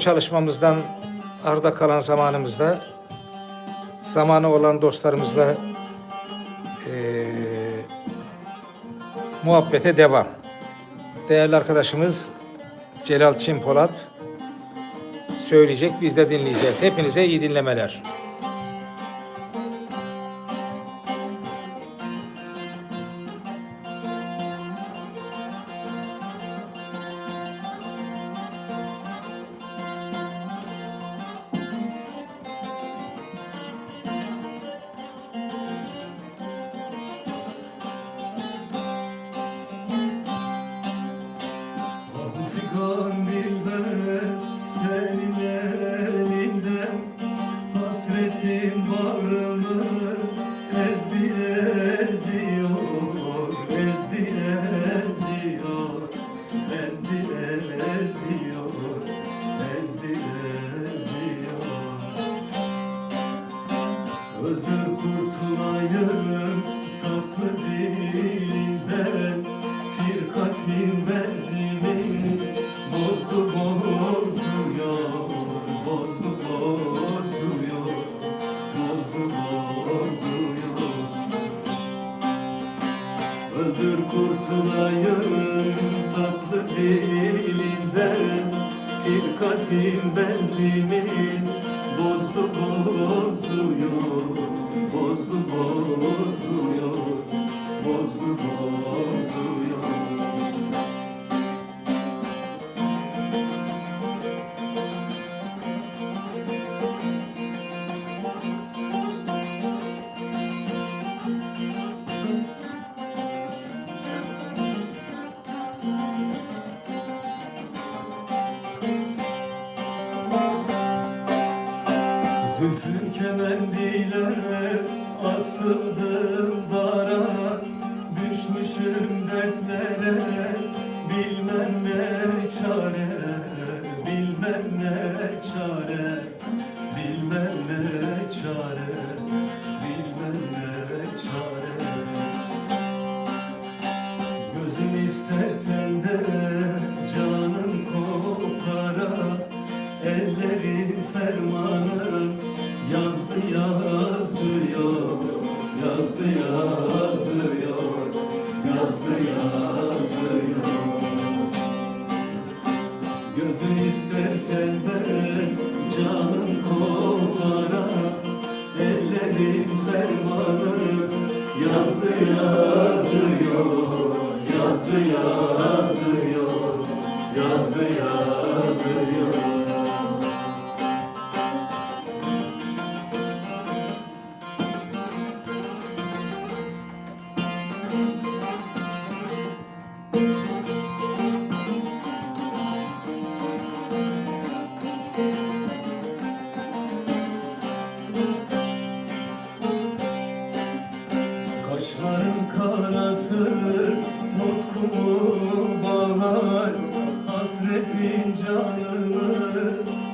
Çalışmamızdan arda kalan zamanımızda zamanı olan dostlarımızla e, muhabbete devam. Değerli arkadaşımız Celal Çimpolat söyleyecek, biz de dinleyeceğiz. Hepinize iyi dinlemeler. benim fermanım Yazdı yazıyor, yazdı yazıyor, yazdı yazıyor.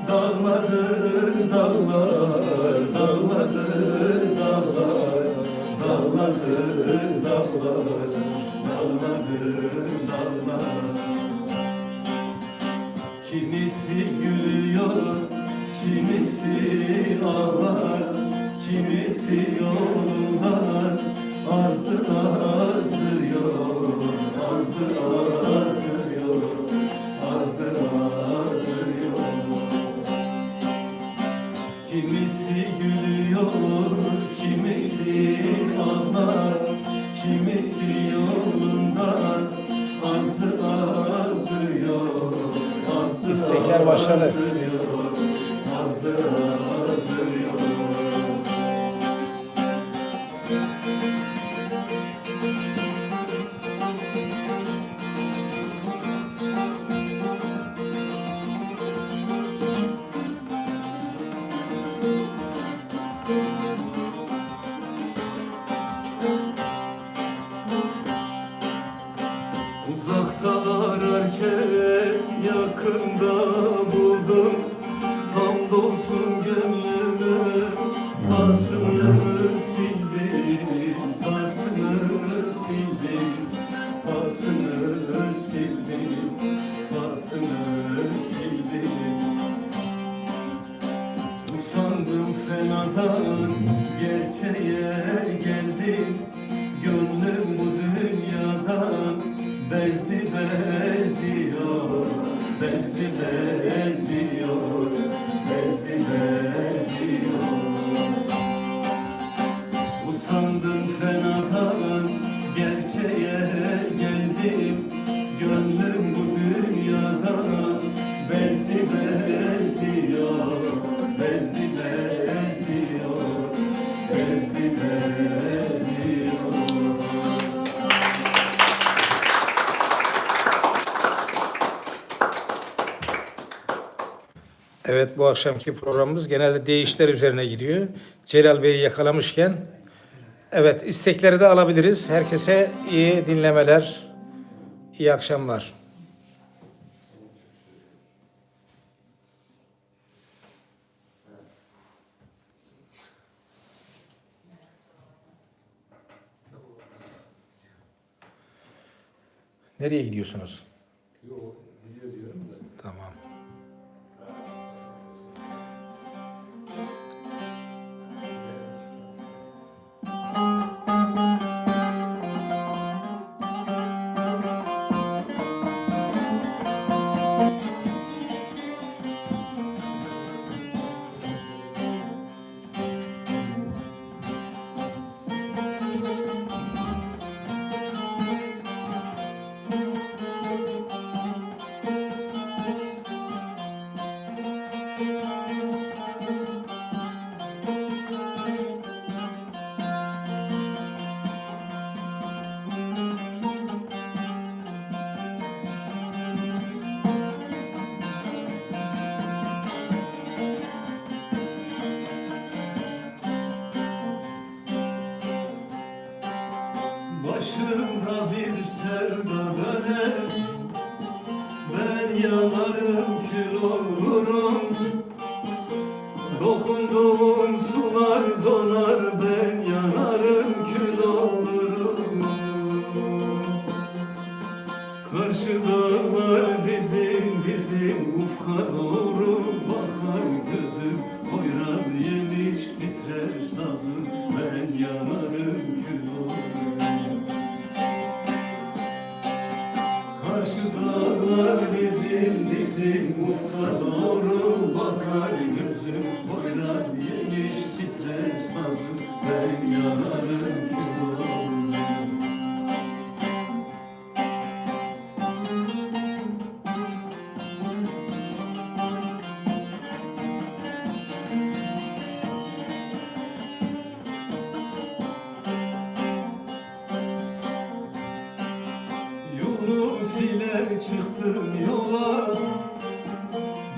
Dağların dağlar, dağların dağlar, dağların dağlar, dağların dağlar. Kimisi gülüyor, kimisi ağlar. Evet bu akşamki programımız genelde değişler üzerine gidiyor. Celal Bey'i yakalamışken evet istekleri de alabiliriz. Herkese iyi dinlemeler, iyi akşamlar. Nereye gidiyorsunuz? Çıktım yola.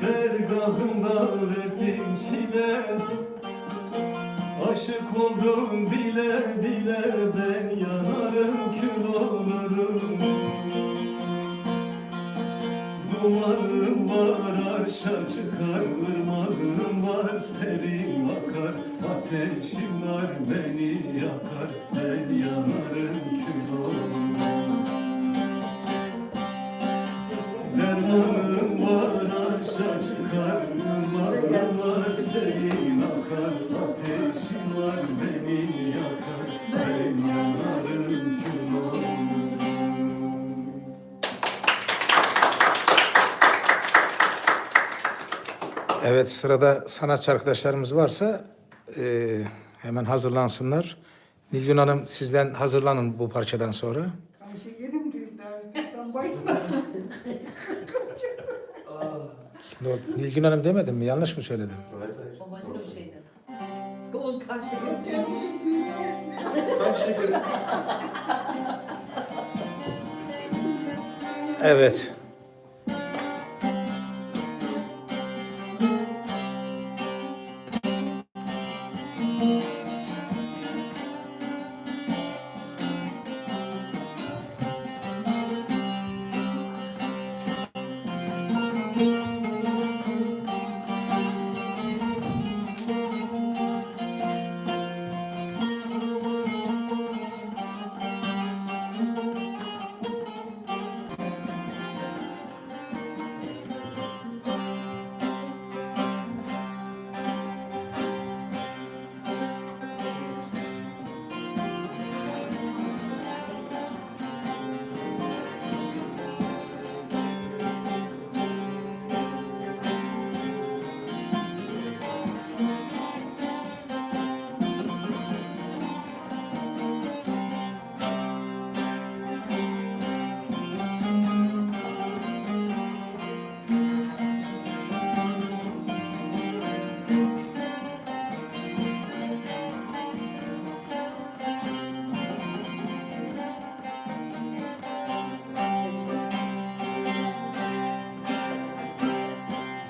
Dergahında verdim çile. Aşık oldum bile bile Ben yanarım kül olurum. Dumanım var arşa çıkar Irmağım var. Serin akar Ateşim var beni yakar. Ben yanarım kül olurum Evet sırada sanatçı arkadaşlarımız varsa e, hemen hazırlansınlar. Nilgün Hanım sizden hazırlanın bu parçadan sonra. Nilgün Hanım demedim mi? Yanlış mı söyledim? O başka bir şeydi. O kaç şeker Evet.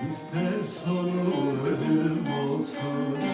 ister sonu ölüm olsun.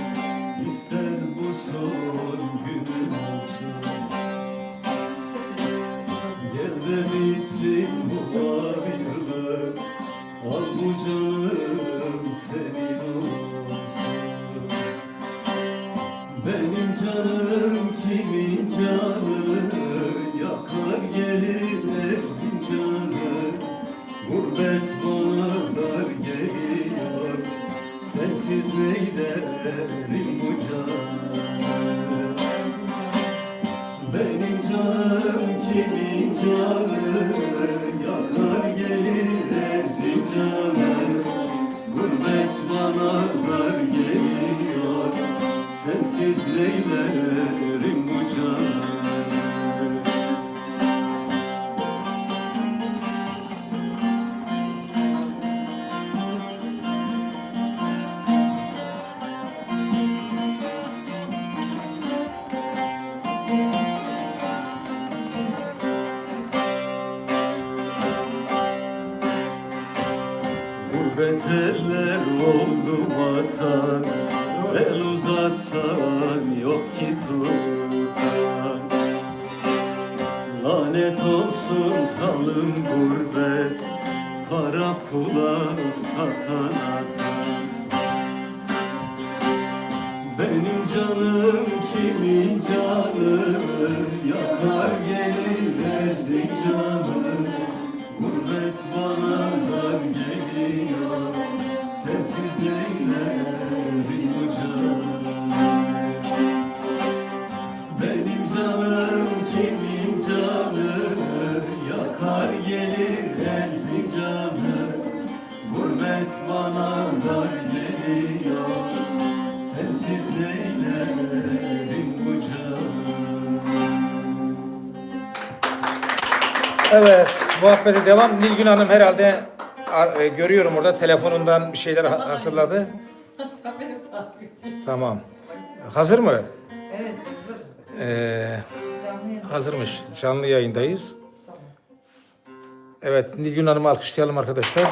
beterler oldu vatan. El uzatsan yok ki tutan Lanet olsun zalim gurbet. Para pula satan atan. sohbete devam. Nilgün Hanım herhalde e, görüyorum orada telefonundan bir şeyler ha- hazırladı. Tamam. Hazır mı? Evet hazır. Ee, hazırmış. Canlı yayındayız. Evet Nilgün Hanım'ı alkışlayalım arkadaşlar.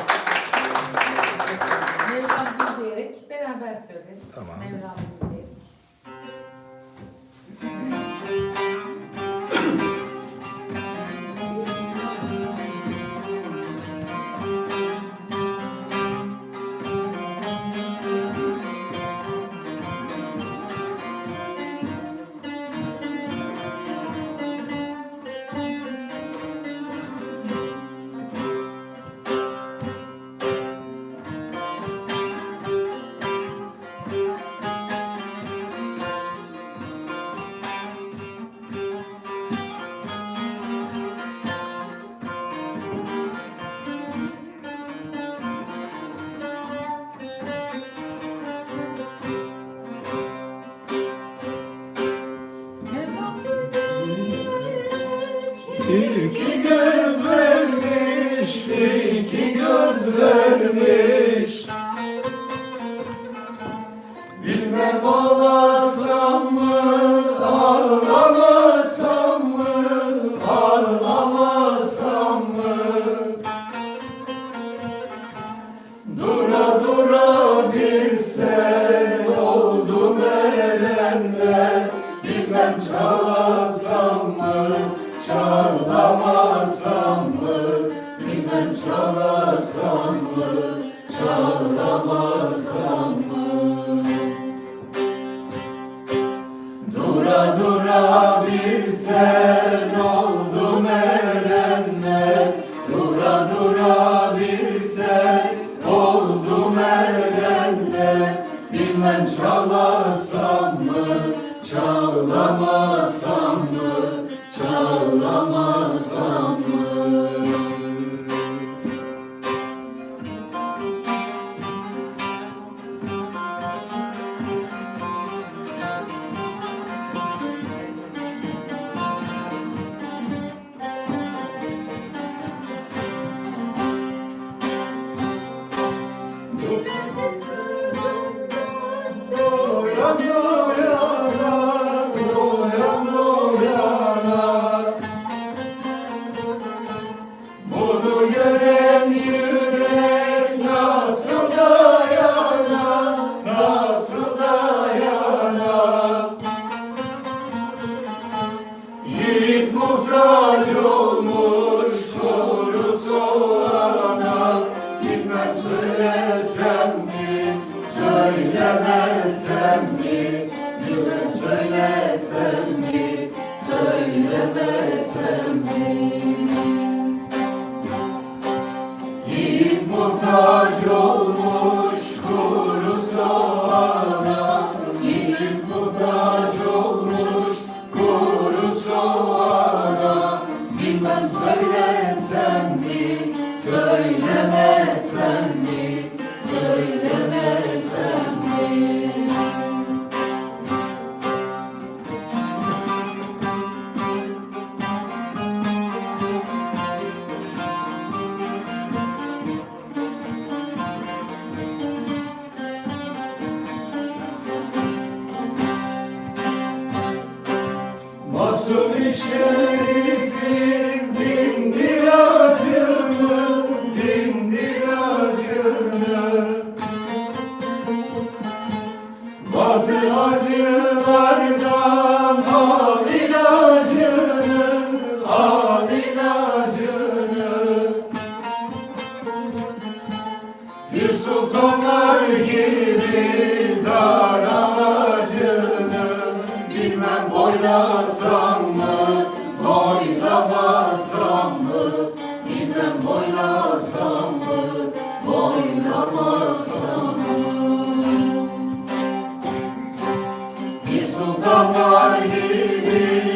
İki göz vermişti, iki göz vermişti. Annem çalasam mı, çalamazsam mı? Naufraj olmuş doğru solana Bilmem söylesem mi, söylemesem mi? Bilmem söylesem mi, söylemesem mi? Yiğit muhtar Sultanlar gibi